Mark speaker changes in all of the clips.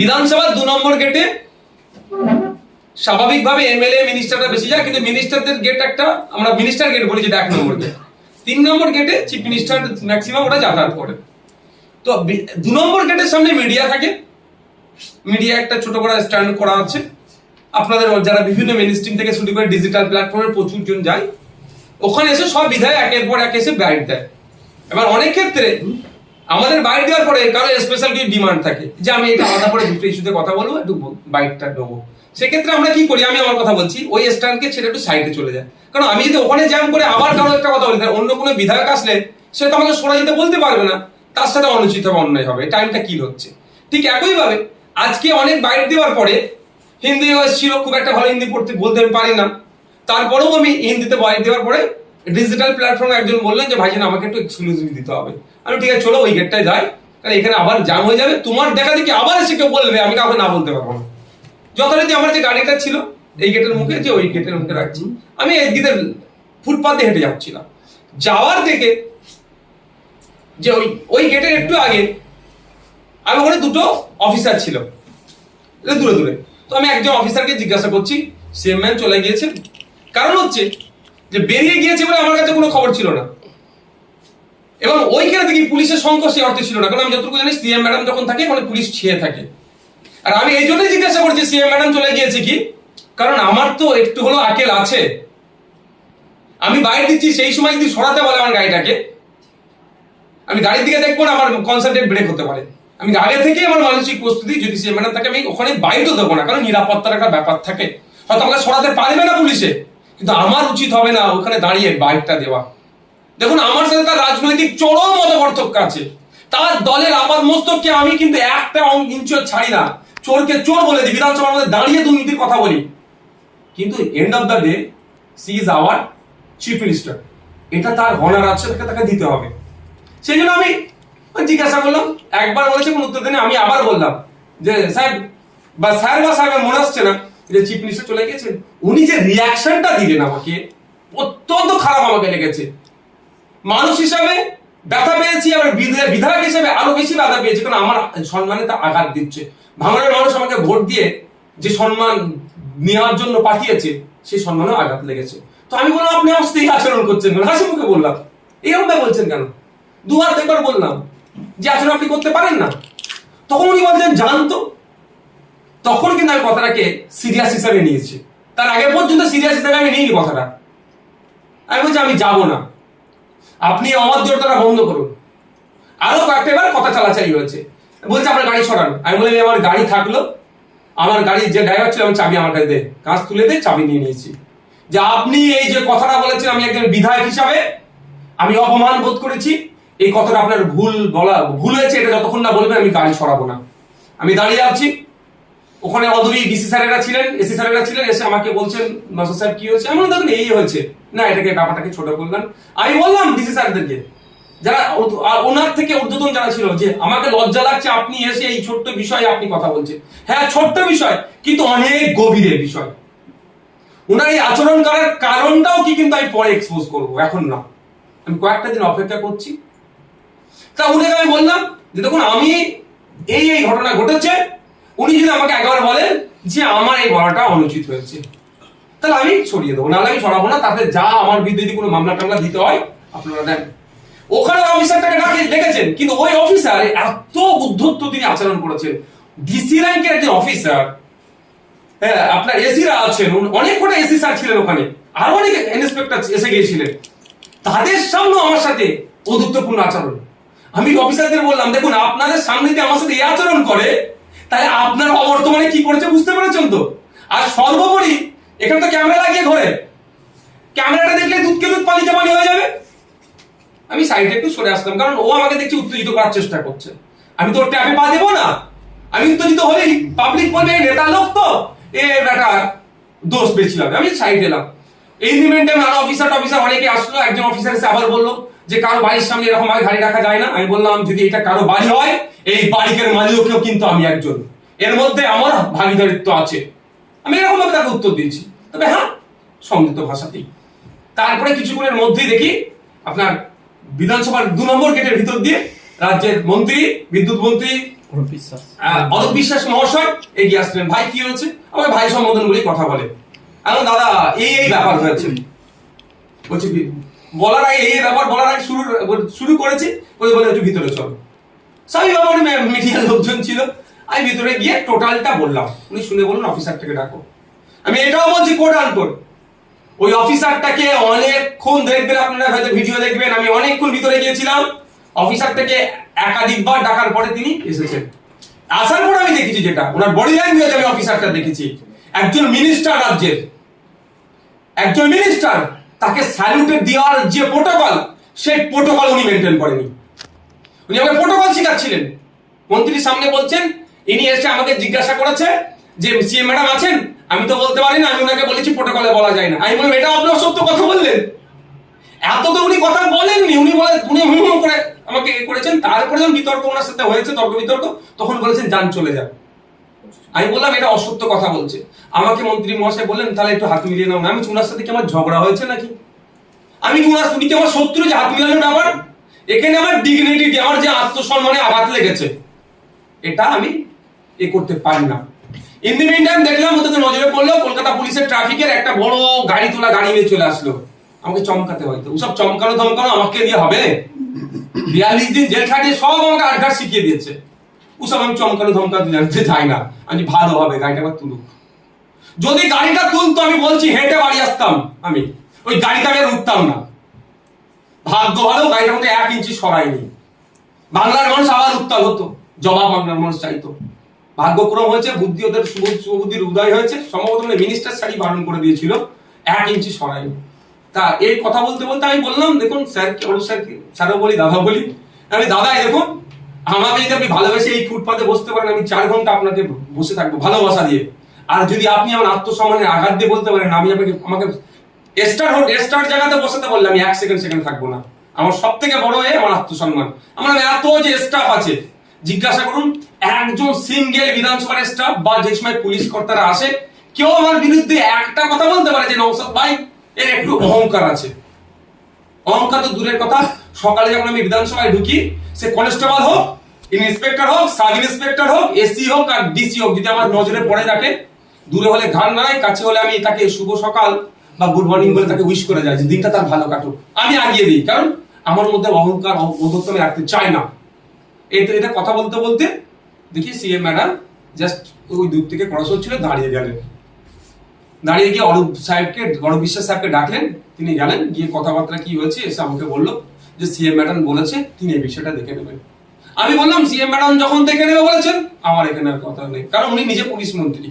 Speaker 1: বিধানসভার দু নম্বর গেটে স্বাভাবিকভাবে এমএলএ মিনিস্টাররা বেশি যায়, কিন্তু মিনিস্টারদের গেট একটা, আমরা মিনিস্টার গেট বলি যেটা এক নম্বর গেট তিন নম্বর গেটে চিফ মিনিস্টার ম্যাক্সিমাম ওটা যাতায়াত করে। তো দু নম্বর গেটের সামনে মিডিয়া থাকে। মিডিয়া একটা ছোট করে স্ট্যান্ড করা আছে। আপনাদের যারা বিভিন্ন মিনিস্ট্রিম থেকে শুরু করে ডিজিটাল প্ল্যাটফর্মে প্রচুর জন যায়। ওখানে এসে সব বিধায় একের পর এক এসে বাইট দেয়। এবার অনেক ক্ষেত্রে আমাদের বাইট দেওয়ার পরে কারও স্পেশাল কিছু ডিমান্ড থাকে। যে আমি এটা আলাদা করে দুটো ইস্যুতে কথা বলব, একটু বাইকটা নেব। সেক্ষেত্রে আমরা কি করি? আমি আমার কথা বলছি, ওই স্ট্যান্ডকে ছেড়ে একটু সাইডে চলে যায় কারণ আমি যদি ওখানে জ্যাম করে আবার কারও একটা কথা বলি অন্য কোনো বিধায়ক আসলে সে তো আমাকে সরে যেতে বলতে পারবে না। তার সাথে অনুচিত হবে অন্যায় হবে। টাইমটা কি হচ্ছে? ঠিক একইভাবে আজকে অনেক বাইট দেওয়ার পরে হিন্দি ছিল, খুব একটা ভালো হিন্দি পড়তে বলতে পারি না। তারপরেও আমি হিন্দিতে বাইট দেওয়ার পরে ডিজিটাল প্ল্যাটফর্মে একজন বললেন যে, ভাইজান, আমাকে একটু এক্সক্লুসিভ দিতে হবে। আমি ঠিক আছে, চলো ওই গেটটায় যাই। কারণ এখানে আবার জাম হয়ে যাবে। তোমার দেখা দেখি আবার এসে কেউ বলবে, আমি কাউকে না বলতে পারব না। যথারীতি আমার যে গাড়িটা ছিল, এই গেটের মুখে, যে ওই গেটের মুখে রাখছি। আমি এই দিকে ফুটপাতে হেঁটে যাচ্ছিলাম। যাওয়ার থেকে যে ওই ওই গেটের একটু আগে, আমি ওখানে দুটো অফিসার ছিল। দূরে দূরে। তো আমি একজন অফিসারকে জিজ্ঞাসা করছি সিএম ম্যান চলে গিয়েছে কারণ হচ্ছে যে বেরিয়ে গিয়েছে বলে আমার কাছে কোনো খবর ছিল না। এবং ওইখানে দেখি পুলিশের সংখ্যা সে অর্থে ছিল না। কারণ আমি যতটুকু জানি সিএম ম্যাডাম যখন থাকে, ওখানে পুলিশ ছেয়ে থাকে। আর আমি এই জন্যই জিজ্ঞাসা করছি, সিএম ম্যাডাম চলে গিয়েছে কি? কারণ আমার তো একটু হলো আকেল আছে। আমি বাইরে দিচ্ছি, সেই সময় যদি সরাতে বলে আমার গাড়িটাকে। আমি গাড়ির দিকে দেখব না, আমার কনসেন্ট্রেট ব্রেক হতে পারে। আমি আগে থেকে আমার মানসিক প্রস্তুতি, যদি সে ম্যাডাম থাকে, আমি ওখানে বাইরও দেবো না, কারণ নিরাপত্তার একটা ব্যাপার থাকে। হয়তো আমাকে সরাতে পারবে না পুলিশে, কিন্তু আমার উচিত হবে না ওখানে দাঁড়িয়ে বাইকটা দেওয়া। দেখুন, আমার সাথে তার রাজনৈতিক চরম মতপার্থক্য আছে। তার দলের আপার মস্তককে আমি কিন্তু একটা ইঞ্চিও ছাড়ি না। চোরকে চোর বলে দিই, বিধানসভার মধ্যে দাঁড়িয়ে দুর্নীতির কথা বলি। কিন্তু end of the day she is our chief minister এটা তার হনার আছে, তাকে তাকে দিতে হবে। সেই জন্য আমি জিজ্ঞাসা করলাম, একবার বলেছে, কোন উত্তর দেনে আমি আবার বললাম যে সাহেব বা স্যার বা সাহেবের মনে আসছে না যে চিফ মিনিস্টার চলে গেছেন উনি যে রিয়াকশনটা দিলেন আমাকে, অত্যন্ত খারাপ আমাকে লেগেছে। মানুষ হিসাবে ব্যথা পেয়েছি, আবার বিধায়ক হিসেবে আরও বেশি ব্যথা পেয়েছি, কারণ আমার সম্মানে তা আঘাত দিচ্ছে। ভাঙনের মানুষ আমাকে ভোট দিয়ে যে সম্মান নেওয়ার জন্য পাঠিয়েছে, সেই সম্মানেও আঘাত লেগেছে। তো আমি বললাম, আপনি আমার সাথে আচরণ করছেন হাসি মুখে বললাম, এরকম বলছেন কেন? দুবার একবার বললাম যে, আচরণ আপনি করতে পারেন না। তখন উনি বলছেন জানতো তখন কিন্তু আমি কথাটাকে সিরিয়াস হিসাবে নিয়েছি। তার আগে পর্যন্ত সিরিয়াস হিসাবে আমি নিইনি কথাটা। আমি বলছি, আমি যাব না। আপনি অবাধ্যতাটা বন্ধ করুন। আরও কয়েকটা এবার কথা চালাচালি হয়েছে। বলছে, আপনার গাড়ি সরান। আমি বললাম আমার গাড়ি থাকল। আমার গাড়ির যে ড্রাইভার ছিল, আমি চাবি আমার কাছে দে। কাজ তুলে দে, চাবি নিয়ে নিয়েছি। যে আপনি এই যে কথাটা বলেছেন, আমি একজন বিধায়ক হিসাবে, আমি অপমান বোধ করেছি। এই কথাটা আপনার ভুল বলা, ভুল হয়েছে, এটা যতক্ষণ না বলবেন, আমি গাড়ি সরাবো না। আমি দাঁড়িয়ে আছি। ওখানে অদূরই ডিসি স্যারেরা ছিলেন এসি স্যারেরা ছিলেন, এসে আমাকে বলছেন নসর স্যার, কি হয়েছে? আমি দেখুন, এই হয়েছে। না, এটাকে ব্যাপারটাকে ছোট করলাম আমি বললাম ডিসি স্যারদেরকে, যারা ওনার থেকে ঊর্ধ্বতন যারা ছিল, যে আমাকে লজ্জা লাগছে, আপনি এসে এই ছোট্ট বিষয়ে আপনি কথা বলছেন। হ্যাঁ ছোট্ট বিষয়, কিন্তু অনেক গভীরের বিষয়। ওনার এই আচরণ করার কারণটাও কি কিন্তু আমি পরে এক্সপোজ করব, এখন না। আমি কয়েকটা দিন অপেক্ষা করছি। তা উনি আমি বললাম যে, দেখুন, আমি এই এই ঘটনা ঘটেছে উনি যদি আমাকে একবার বলেন যে আমার এই বলাটা অনুচিত হয়েছে, তাহলে আমি ছড়িয়ে দেবো। নাহলে আমি সরাবো না, তাতে যা আমার বিরুদ্ধে কোনো মামলা টামলা দিতে হয়, আপনারা দেন। ওখানে অফিসারটাকে ডাকে, ডেকেছেন, কিন্তু ওই অফিসার এত বুদ্ধত্ব তিনি আচরণ করেছেন। ডিসি র্যাঙ্কের একজন অফিসার হ্যাঁ আপনার এসিরা আছেন অনেক কটা এসি স্যার ছিলেন ওখানে, আরও অনেক ইন্সপেক্টর এসে গিয়েছিলেন। তাদের সামনে আমার সাথে অদুত্বপূর্ণ আচরণ। আমি অফিসারদের বললাম, দেখুন, আপনাদের সামনে যদি আমার সাথে এই আচরণ করে তাহলে আপনার অবর্তমানে কি করেছে বুঝতে পেরেছেন তো? আর সর্বোপরি, এখানে তো ক্যামেরা লাগিয়ে ঘরে। ক্যামেরাটা দেখলে দুধকে দুধ পানিতে পানি হয়ে যাবে। আমি সাইডে একটু সরে আসলাম, কারণ ও আমাকে দেখছি উত্তেজিত করার চেষ্টা করছে। আমি তো ট্যাপে পা দেবো না। আমি উত্তেজিত হলেই পাবলিক বলবে "এই নেতা লোক তো, এ বেটা দোষ বেশি হবে। আমি সাইড এলাম। এই মিমেন্টে আরও অফিসার অফিসার অনেকে আসলো একজন অফিসার এসে আবার বলল যে কারও বাড়ির সামনে এরকম ভাবে গাড়ি রাখা যায় না। আমি বললাম যদি এটা কারও বাড়ি হয় এই বাড়িকের মালিকও কিন্তু আমি একজন। এর মধ্যে আমার ভাগিদারিত্ব আছে। আমি এরকম ভাবে তাকে উত্তর দিয়েছি। তবে হ্যাঁ সংযুক্ত ভাষাতেই। তারপরে কিছুক্ষণের মধ্যেই দেখি আপনার বিধানসভার দু নম্বর গেটের ভিতর দিয়ে রাজ্যের মন্ত্রী বিদ্যুৎ মন্ত্রী
Speaker 2: অরূপ বিশ্বাস।
Speaker 1: মহাশয় এগিয়ে আসলেন। ভাই কি হয়েছে? আমার ভাই সম্বোধন বলেই কথা বলে আমি দাদা, এই এই ব্যাপার হয়েছে। বলছি, বলার আগে এই ব্যাপার বলার আগে শুরু শুরু করেছি বলে বলে একটু ভিতরে চলো। স্বামী বাবা মিডিয়ার লোকজন ছিল। আমি ভিতরে গিয়ে টোটালটা বললাম। উনি শুনে বলুন অফিসারটাকে ডাকো। আমি এটাও বলছি, কোড আনকোড। ওই অফিসারটাকে অনেকক্ষণ দেখবেন, আপনারা হয়তো ভিডিও দেখবেন, আমি অনেকক্ষণ ভিতরে গিয়েছিলাম। অফিসারটাকে একাধিকবার ডাকার পরে তিনি এসেছেন। আসার পর আমি দেখেছি যেটা, ওনার বডি ল্যাঙ্গুয়েজ আমি অফিসারটা দেখেছি। একজন মিনিস্টার রাজ্যের। একজন মিনিস্টার তাকে স্যালুটে দেওয়ার যে প্রোটোকল সেই প্রোটোকল উনি মেনটেন করেনি। উনি আমাকে প্রোটোকল শিখাচ্ছিলেন। মন্ত্রীর সামনে বলছেন, ইনি এসে আমাকে জিজ্ঞাসা করেছে যে সিএম ম্যাডাম আছেন? আমি তো বলতে পারি না, আমি ওনাকে বলেছি প্রোটোকলে বলা যায় না। আমি বললাম, এটা আপনি অসত্য কথা বললেন। এত তো উনি কথা বলেননি। উনি বলে, উনি হুম করে আমাকে করেছেন। তারপরে যখন বিতর্ক ওনার সাথে হয়েছে, তর্ক বিতর্ক, তখন বলেছেন, যান, চলে যান। আমি বললাম, এটা অসত্য কথা বলছে। আমাকে মন্ত্রী মহাশয় বললেন, তাহলে একটু হাত মিলিয়ে নাও। না আমি ওনার সাথে কি আমার ঝগড়া হয়েছে নাকি? আমি ওনার উনি কি আমার শত্রু যে হাত মিলানোর ব্যাপার? এখানে আমার ডিগনিটি আমার যে আত্মসম্মানে আঘাত লেগেছে, এটা আমি এ করতে পারি না। ইন দি দেখলাম ওদেরকে নজরে পড়ল, কলকাতা পুলিশের ট্রাফিকের একটা বড় গাড়ি তোলা গাড়ি নিয়ে চলে আসলো। আমাকে চমকাতে হয়তো। ওসব চমকানো ধমকানো আমাকে দিয়ে হবে? বিয়াল্লিশ দিন জেল খাটিয়ে সব আমাকে আটঘাট শিখিয়ে দিয়েছে। ওসব আমি চমকানো ধমকাতে জানতে চাই না। আমি ভালো হবে গাড়িটা আবার তুলুক। যদি গাড়িটা তুলতো, আমি বলছি, হেঁটে বাড়ি আসতাম আমি। ওই গাড়িটা আমি উঠতাম না। ভাগ্য ভালো, গাড়িটার মধ্যে এক ইঞ্চি সরাইনি বাংলার মানুষ আবার উত্তাল হতো। জবাব বাংলার মানুষ চাইতো। ভাগ্যক্রম হয়েছে, বুদ্ধি ওদের শুভবুদ্ধির উদয় হয়েছে। সম্ভবত মিনিস্টার শাড়ি বারণ করে দিয়েছিল। এক ইঞ্চি সরাইনি তা এই কথা বলতে বলতে আমি বললাম, দেখুন স্যার অরুণ স্যার স্যারও বলি দাদা বলি। আমি দাদা দেখুন আমাকে যদি আপনি ভালোবেসে এই ফুটপাতে বসতে পারেন, আমি চার ঘণ্টা আপনাকে বসে থাকব ভালোবাসা দিয়ে। আর যদি আপনি আমার আত্মসম্মানের আঘাত দিয়ে বলতে পারেন, আমি আপনাকে, আমাকে স্টার হোট স্টার জায়গাতে বসাতে বললে আমি এক সেকেন্ড সেকেন্ড থাকব না। আমার সব থেকে বড় এ আমার আত্মসম্মান। আমার এত যে স্টাফ আছে, জিজ্ঞাসা করুন, একজন সিঙ্গেল বিধানসভার স্টাফ বা যে সময় পুলিশ কর্তারা আসে, কেউ আমার বিরুদ্ধে একটা কথা বলতে পারে যে নৌসাদ ভাই, এর একটু অহংকার আছে। অহংকার তো দূরের কথা। সকালে যখন আমি বিধানসভায় ঢুকি, সে কনস্টেবল হোক ইন্সপেক্টর হোক, সাব ইন্সপেক্টর হোক, এসি হোক আর ডিসি হোক, যদি আমার নজরে পড়ে থাকে দূরে হলে ঘাড় নাই কাছে হলে আমি তাকে শুভ সকাল বা গুড মর্নিং বলে তাকে উইশ করে যাই দিনটা তার ভালো কাটুক। আমি আগিয়ে দিই, কারণ আমার মধ্যে অহংকার অহংকত্ব আমি রাখতে চাই না। এটা এটা কথা বলতে বলতে দেখি সিএম ম্যাডাম জাস্ট ওই দূর থেকে পড়াশোনা ছিল দাঁড়িয়ে গেলেন। দাঁড়িয়ে গিয়ে অরূপ সাহেবকে, অরূপ বিশ্বাস সাহেবকে ডাকলেন। তিনি গেলেন, গিয়ে কথাবার্তা কি হয়েছে এসে আমাকে বলল যে সিএম ম্যাডাম বলেছে, তিনি এই বিষয়টা দেখে নেবেন। আমি বললাম সিএম ম্যাডাম যখন দেখে নেবে বলেছেন, আমার এখানে আর কথা নেই। কারণ উনি নিজে পুলিশ মন্ত্রী।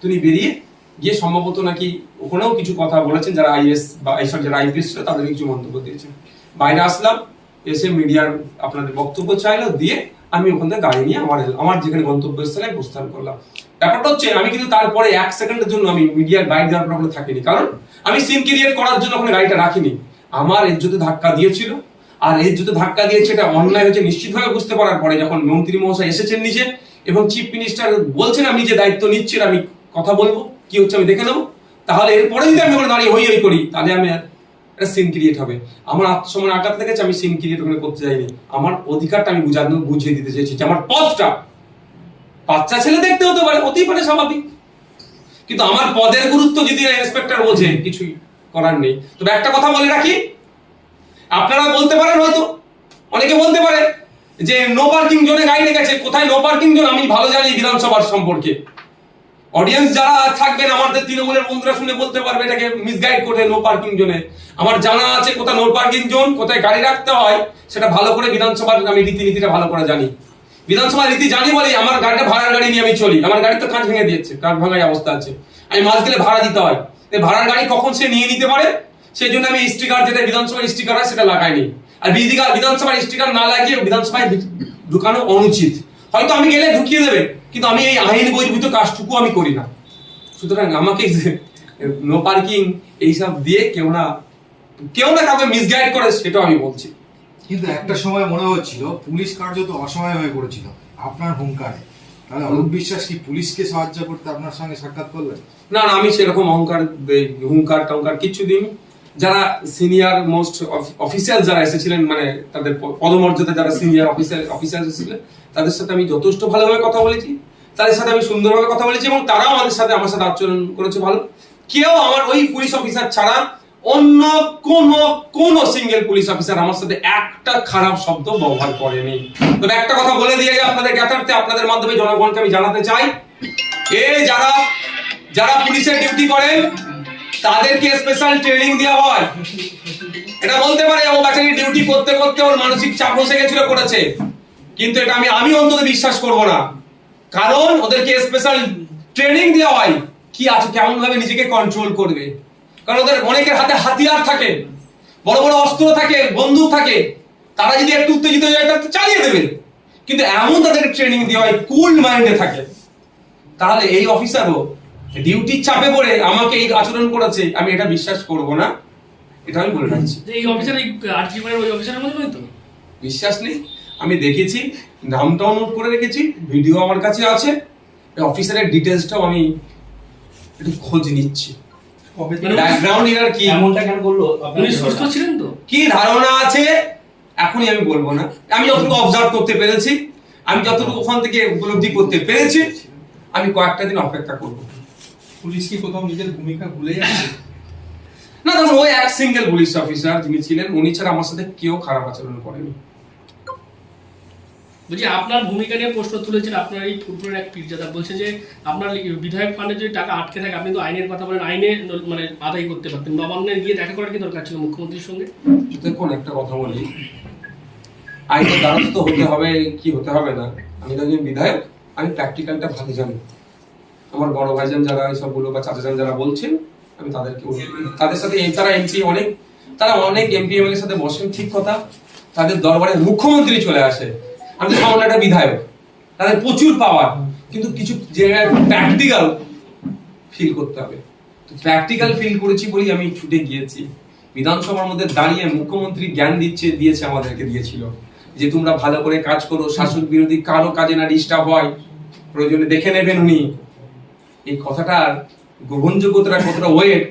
Speaker 1: তিনি বেরিয়ে গিয়ে সম্ভবত নাকি ওখানেও কিছু কথা বলেছেন, যারা আইএস বা এইসব যারা আইপিএস ছিল তাদের কিছু মন্তব্য দিয়েছেন। বাইরে আসলাম, এসে মিডিয়ার আপনাদের বক্তব্য চাইলো, দিয়ে আমি ওখান থেকে গাড়ি নিয়ে আমার আমার যেখানে গন্তব্যস্থলে প্রস্থান করলাম। ব্যাপারটা হচ্ছে, আমি কিন্তু তারপরে এক সেকেন্ডের জন্য আমি মিডিয়ার বাইরে যাওয়ার পর থাকিনি। কারণ আমি সিম ক্রিয়েট করার জন্য ওখানে গাড়িটা রাখিনি। আমার এর যদি ধাক্কা দিয়েছিল। আর এর যদি ধাক্কা দিয়েছে এটা অন্যায় হচ্ছে নিশ্চিতভাবে বুঝতে পারার পরে যখন মন্ত্রী মহাশয় এসেছেন নিজে এবং চিফ মিনিস্টার বলছেন, আমি যে দায়িত্ব নিচ্ছেন আমি কথা বলব, কি হচ্ছে আমি দেখে নেব। তাহলে এরপরে যদি আমি ওখানে দাঁড়িয়ে হই হই করি, তাহলে আমি একটা সিন ক্রিয়েট হবে। আমার আত্মসম্মান আঘাত লেগেছে, আমি সিন ক্রিয়েট ওখানে করতে চাইনি। আমার অধিকারটা আমি বুঝানো, বুঝিয়ে দিতে চেয়েছি যে আমার পথটা বাচ্চা ছেলে দেখতে হতে পারে অতি পারে স্বাভাবিক। কিন্তু আমার পদের গুরুত্ব যদি ইন্সপেক্টর বোঝে, কিছুই করার নেই। তবে একটা কথা বলে রাখি আপনারা বলতে পারেন হয়তো, অনেকে বলতে পারে যে নো পার্কিং জোনে গাড়ি লেগেছে, কোথায় নো পার্কিং জোন আমি ভালো জানি বিধানসভার সম্পর্কে। অডিয়েন্স যারা থাকবেন, আমাদের তৃণমূলের বন্ধুরা শুনে বলতে পারবে এটাকে মিসগাইড করে নো পার্কিং জোনে আমার জানা আছে কোথায় নো পার্কিং জোন কোথায় গাড়ি রাখতে হয়, সেটা ভালো করে বিধানসভার আমি রীতিনীতিটা ভালো করে জানি। বিধানসভার রীতি জানি বলেই আমার গাড়িটা ভাড়ার গাড়ি নিয়ে আমি চলি। আমার গাড়ি তো কাঁচ ভেঙে দিয়েছে, কাঁচ ভাঙার অবস্থা আছে। আমি মাস গেলে ভাড়া দিতে হয়। ভাড়ার গাড়ি কখন সে নিয়ে নিতে পারে? সেই জন্য আমি স্টিকার যেটা বিধানসভার স্টিকার হয় সেটা লাগাইনি। আর বিধিকা- বিধানসভার স্টিকার না লাগিয়ে বিধানসভায় ঢুকানো অনুচিত। হয়তো আমি গেলে ঢুকিয়ে দেবে কিন্তু আমি এই আইন বহির্ভূত কাজটুকু আমি করি না। সুতরাং আমাকে নো পার্কিং এইসব দিয়ে কেউ না কেউ না কাউকে মিসগাইড করে সেটাও আমি বলছি।
Speaker 3: কিন্তু একটা সময় মনে হচ্ছিল পুলিশ কার্যত অসহায় হয়ে পড়েছিল আপনার হুঙ্কারে। তাহলে অরূপ বিশ্বাস কি পুলিশকে সাহায্য করতে আপনার সঙ্গে সাক্ষাৎ করলেন?
Speaker 1: না না আমি সেরকম অহংকার হুঙ্কার টঙ্কার কিচ্ছু দিইনি। যারা সিনিয়র মোস্ট অফিসিয়াল যারা এসেছিলেন মানে তাদের পদমর্যাদা যারা সিনিয়র অফিসার অফিসার এসেছিলেন, তাদের সাথে আমি যথেষ্ট ভালোভাবে কথা বলেছি। তাদের সাথে আমি সুন্দরভাবে কথা বলেছি এবং তারাও আমাদের সাথে, আমার সাথে আচরণ করেছে ভালো। কেউ আমার ওই পুলিশ অফিসার ছাড়া অন্য কোন কোন সিঙ্গেল পুলিশ অফিসার আমার সাথে একটা খারাপ শব্দ ব্যবহার করেনি। তবে একটা কথা বলে দিয়ে আপনাদের জ্ঞাতার্থে, আপনাদের মাধ্যমে জনগণকে আমি জানাতে চাই। এ যারা যারা পুলিশের ডিউটি করেন তাদেরকে স্পেশাল ট্রেনিং দেওয়া হয়। এটা বলতে পারে ও বাচ্চাটি ডিউটি করতে করতে ওর মানসিক চাপ বসে গেছিল, করেছে। কিন্তু এটা আমি আমি অন্তত বিশ্বাস করব না। কারণ ওদেরকে স্পেশাল ট্রেনিং দেওয়া হয়। কি আছে কেমন ভাবে নিজেকে কন্ট্রোল করবে? কারণ ওদের অনেকের হাতে হাতিয়ার থাকে, বড় বড় অস্ত্র থাকে, বন্দুক থাকে। তারা যদি একটু উত্তেজিত হয়ে যায় চালিয়ে দেবে। কিন্তু এমন তাদের ট্রেনিং দেওয়া হয় কুল মাইন্ডে থাকে। তাহলে এই অফিসারও ডিউটির চাপে পড়ে আমাকে এই আচরণ করেছে আমি এটা বিশ্বাস করব না। এটা আমি বলে রাখছি।
Speaker 2: এই অফিসার এই আর্চিভারের ওই অফিসারের মধ্যে তো?
Speaker 1: বিশ্বাস নেই। আমি দেখেছি নামটাও নোট করে রেখেছি ভিডিও আমার কাছে আছে। এই অফিসারের ডিটেলসটাও আমি একটু খোঁজ নিচ্ছি। ব্যাকগ্রাউন্ড এর কি?
Speaker 4: এমনটা কেন করল?
Speaker 2: আপনি সুস্থ ছিলেন তো?
Speaker 1: কি ধারণা আছে? এখনই আমি বলব না। আমি যতটুকু অবজার্ভ করতে পেরেছি আমি যতটুকু ওখান থেকে উপলব্ধি করতে পেরেছি আমি কয়েকটা দিন অপেক্ষা করব।
Speaker 5: পুলিশ কি কোথাও নিজের ভূমিকা ভুলে যাচ্ছে?
Speaker 1: না দেখুন ওই এক সিঙ্গেল পুলিশ অফিসার যিনি ছিলেন উনি ছাড়া আমার সাথে কেউ খারাপ আচরণ করেনি।
Speaker 2: বলছি আপনার ভূমিকা নিয়ে প্রশ্ন তুলেছেন আপনার এই ফুটবলের এক পীরজাদা বলছে যে আপনার বিধায়ক ফান্ডে যদি টাকা আটকে থাকে আপনি তো আইনের কথা বলেন আইনে মানে আদায় করতে পারতেন। নবান্নে গিয়ে দেখা করার কি দরকার ছিল মুখ্যমন্ত্রীর সঙ্গে?
Speaker 1: দেখুন একটা কথা বলি। আইনের দ্বারস্থ হতে হবে কি হতে হবে না? আমি তো একজন বিধায়ক আমি প্র্যাকটিক্যালটা ভালো জানি। আমার বড় ভাইজান যারা এইসব বলো বা চাচাজান যারা বলছেন, আমি তাদেরকে। তাদের সাথে তারা এমপি অনেক তারা অনেক এমপি এমএলএ এর সাথে বসেন, ঠিক কথা। তাদের দরবারে মুখ্যমন্ত্রী চলে আসে। আমি সামান্য একটা বিধায়ক। তাদের প্রচুর পাওয়ার কিন্তু কিছু জায়গায় প্র্যাকটিক্যাল ফিল করতে হবে। তো প্র্যাকটিক্যাল ফিল করেছি বলেই আমি ছুটে গিয়েছি। বিধানসভার মধ্যে দাঁড়িয়ে মুখ্যমন্ত্রী জ্ঞান দিচ্ছে, দিয়েছে, আমাদেরকে দিয়েছিল। যে তোমরা ভালো করে কাজ করো, শাসক বিরোধী কারও কাজে না ডিস্টার্ব হয়। প্রয়োজনে দেখে নেবেন উনি। এই কথাটার গ্রহণযোগ্যতা কতটা ওয়েট